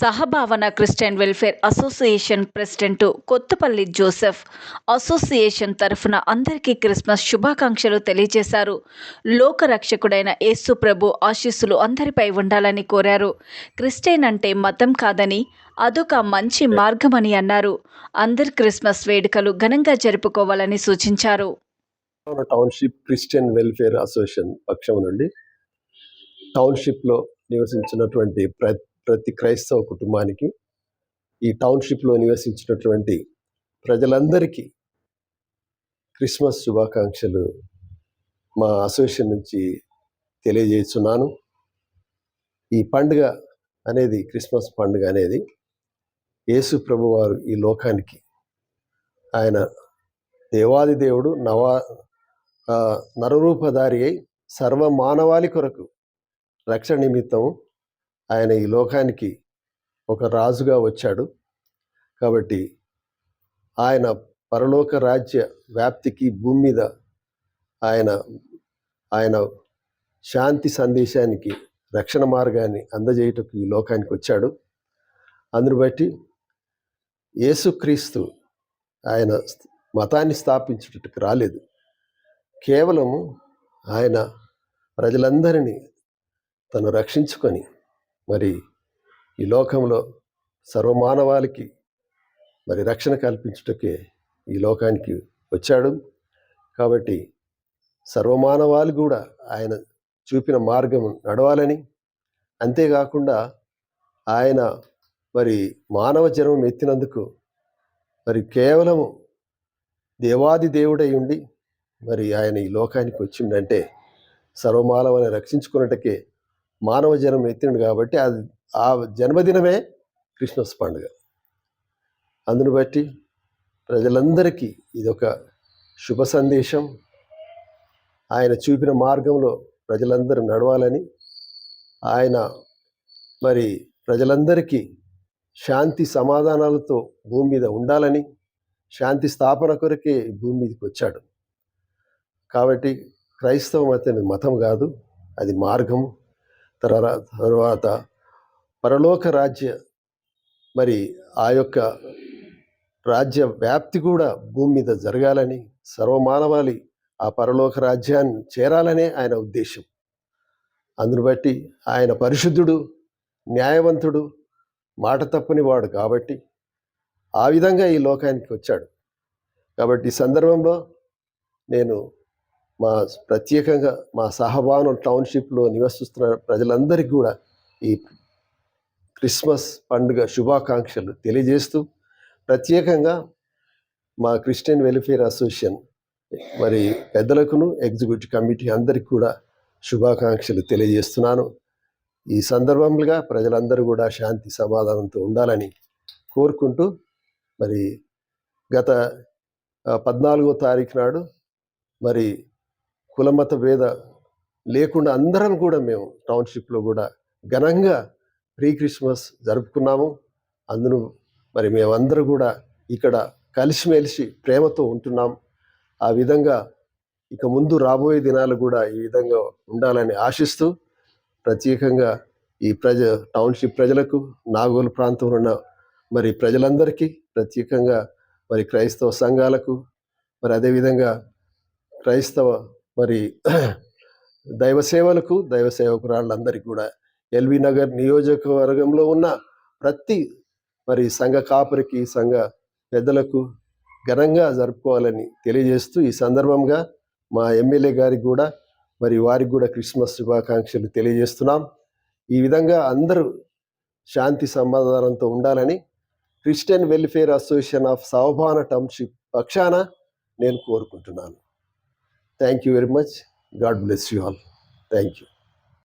సహభావన Christian welfare association president Kothapalli Joseph association తరఫున అందరికీ Christmas శుభాకాంక్షలు తెలియజేశారు. లోకరక్షకుడైన యేసు ప్రభు ఆశీస్సులు అందరిపై ఉండాలని కోరారు. క్రిస్టియన్ అంటే మతం కాదని అదొక మంచి మార్గమని అన్నారు. అందరి క్రిస్మస్ వేడుకలు ఘనంగా జరుపుకోవాలని సూచించారు. టౌన్షిప్ క్రిస్టియన్ వెల్ఫేర్ అసోసియేషన్ పక్షం నుండి టౌన్షిప్లో నివసించినటువంటి ప్రతి ప్రతి క్రైస్తవ కుటుంబానికి ఈ టౌన్షిప్లో నివసించినటువంటి ప్రజలందరికీ క్రిస్మస్ శుభాకాంక్షలు మా అసోసియేషన్ నుంచి తెలియజేస్తున్నాను. ఈ పండుగ అనేది క్రిస్మస్ పండుగ అనేది యేసు ప్రభువారు ఈ లోకానికి ఆయన దేవాది దేవుడు నవా నరరూపధారి అయి సర్వ మానవాళి కొరకు రక్షణ నిమిత్తం ఆయన ఈ లోకానికి ఒక రాజుగా వచ్చాడు. కాబట్టి ఆయన పరలోక రాజ్య వ్యాప్తికి భూమి మీద ఆయన ఆయన శాంతి సందేశానికి రక్షణ మార్గాన్ని అందజేయటకు ఈ లోకానికి వచ్చాడు. అందును బట్టి యేసుక్రీస్తు ఆయన మతాన్ని స్థాపించుటకు రాలేదు. కేవలము ఆయన ప్రజలందరినీ తను రక్షించుకొని మరి ఈ లోకంలో సర్వమానవాళికి మరి రక్షణ కల్పించుటకే ఈ లోకానికి వచ్చాడు. కాబట్టి సర్వమానవాళి కూడా ఆయన చూపిన మార్గం నడవాలని. అంతేకాకుండా ఆయన మరి మానవ జన్మం ఎత్తినందుకు మరి కేవలము దేవాది దేవుడై ఉండి మరి ఆయన ఈ లోకానికి వచ్చిండంటే సర్వమానవాన్ని రక్షించుకున్నట్టుకే మానవ జన్మ ఎత్తిండు కాబట్టి అది ఆ జన్మదినమే క్రిస్మస్ పండుగ. అందును బట్టి ప్రజలందరికీ ఇదొక శుభ సందేశం. ఆయన చూపిన మార్గంలో ప్రజలందరూ నడవాలని ఆయన మరి ప్రజలందరికీ శాంతి సమాధానాలతో భూమి మీద ఉండాలని శాంతి స్థాపన కొరకే భూమి మీదకి వచ్చాడు. కాబట్టి క్రైస్తవ మతం మతం కాదు అది మార్గం తర్వాత పరలోక రాజ్య మరి ఆ యొక్క రాజ్య వ్యాప్తి కూడా భూమి మీద జరగాలని సర్వమానవాళి ఆ పరలోక రాజ్యాన్ని చేరాలనే ఆయన ఉద్దేశం. అందును బట్టి ఆయన పరిశుద్ధుడు న్యాయవంతుడు మాట తప్పని వాడు కాబట్టి ఆ విధంగా ఈ లోకానికి వచ్చాడు. కాబట్టి ఈ సందర్భంలో నేను మా ప్రత్యేకంగా మా సహబాను టౌన్షిప్లో నివసిస్తున్న ప్రజలందరికీ కూడా ఈ క్రిస్మస్ పండుగ శుభాకాంక్షలు తెలియజేస్తూ ప్రత్యేకంగా మా క్రిస్టియన్ వెల్ఫేర్ అసోసియేషన్ మరి పెద్దలకును ఎగ్జిక్యూటివ్ కమిటీ అందరికీ కూడా శుభాకాంక్షలు తెలియజేస్తున్నాను. ఈ సందర్భంగా ప్రజలందరూ కూడా శాంతి సమాధానంతో ఉండాలని కోరుకుంటూ మరి గత పద్నాలుగో తారీఖు నాడు మరి కులమత భేద లేకుండా అందరం కూడా మేము టౌన్షిప్లో కూడా ఘనంగా ప్రీ క్రిస్మస్ జరుపుకున్నాము. అందును మరి మేమందరూ కూడా ఇక్కడ కలిసిమెలిసి ప్రేమతో ఉంటున్నాం. ఆ విధంగా ఇక ముందు రాబోయే దినాలు కూడా ఈ విధంగా ఉండాలని ఆశిస్తూ ప్రత్యేకంగా ఈ ప్రజ టౌన్షిప్ ప్రజలకు నాగోలు ప్రాంతంలో ఉన్న మరి ప్రజలందరికీ ప్రత్యేకంగా మరి క్రైస్తవ సంఘాలకు మరి అదేవిధంగా క్రైస్తవ మరి దైవ సేవలకు దైవ సేవకురాళ్ళందరికీ కూడా ఎల్వి నగర్ నియోజకవర్గంలో ఉన్న ప్రతి మరి సంఘ కాపరికి సంఘ పెద్దలకు ఘనంగా జరుపుకోవాలని తెలియజేస్తూ ఈ సందర్భంగా మా ఎమ్మెల్యే గారికి కూడా మరి వారికి కూడా క్రిస్మస్ శుభాకాంక్షలు తెలియజేస్తున్నాం. ఈ విధంగా అందరూ శాంతి సమాధానంతో ఉండాలని క్రిస్టియన్ వెల్ఫేర్ అసోసియేషన్ ఆఫ్ సౌభాన టౌన్షిప్ పక్షాన నేను కోరుకుంటున్నాను. Thank you very much. God bless you all. Thank you.